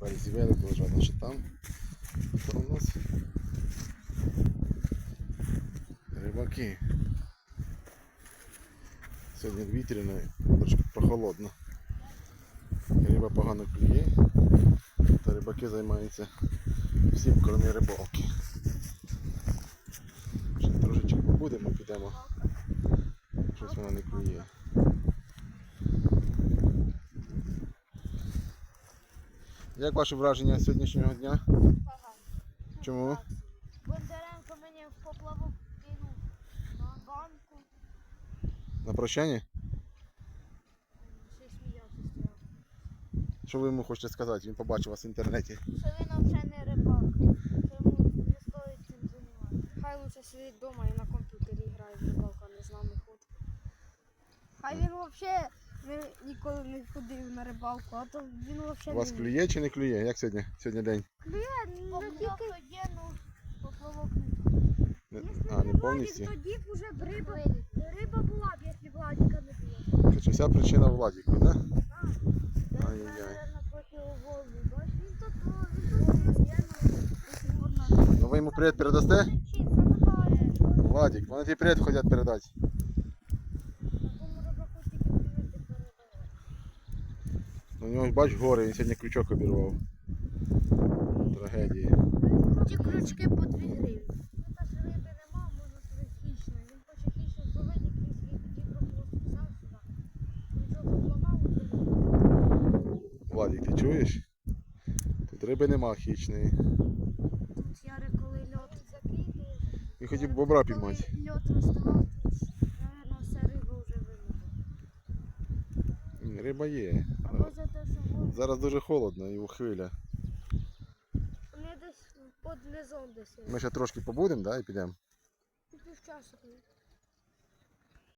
Березі велик лежать, значить там. Хто у нас? Рибаки. Сьогодні вітряно, трошки прохолодно. Риба погано клює, та рибаки займаються всім кроме рибалки. Ще трошечки побудемо, підемо. Щось вона не клює. Як ваші враження сьогоднішнього дня? Погано. Чому? Бондаренко мені в поплавок кинув на банку. На прощання? Ще сміявся з цього. Що ви йому хочете сказати? Він побачив вас в інтернеті. Що він взагалі не рибак. Що йому не стоїть цим займатися. Хай лучше сидить вдома і на комп'ютері грає в рибалку, а не з нами ходить. Хай він взагалі не, ніколи не ходив на рибалку, а то він У взагалі вас не клює чи не клює? Як сьогодні? Сьогодні день? клює. Поплавок є, ну поплавок не Не- А, не повністю. тоді б уже б риба, риба була б, якщо Владіка не було. Короче, вся причина Владіку, так? Да? Я Ай-яй-яй. напроти голову. Бач, він тут, о, він тут, я на Ну ви йому привіт передасте? Владик, вони тобі привіт хочуть передати. Ну, У нього, бач, гори, він сьогодні крючок обірвав. Трагедія. Ті крючки по 2 гривні. Владик, ти чуєш? Тут риби нема хищної. Тут Ярик, коли льот закидуєш. Він хотів бобра піймати. Льот розставав, тут, мабуть, вся риба вже вимила. Риба є. Те, що Зараз дуже холодно і хвиля. вони десь під низом десь. Ми ще трошки побудемо, да, і підемо. Півчасу.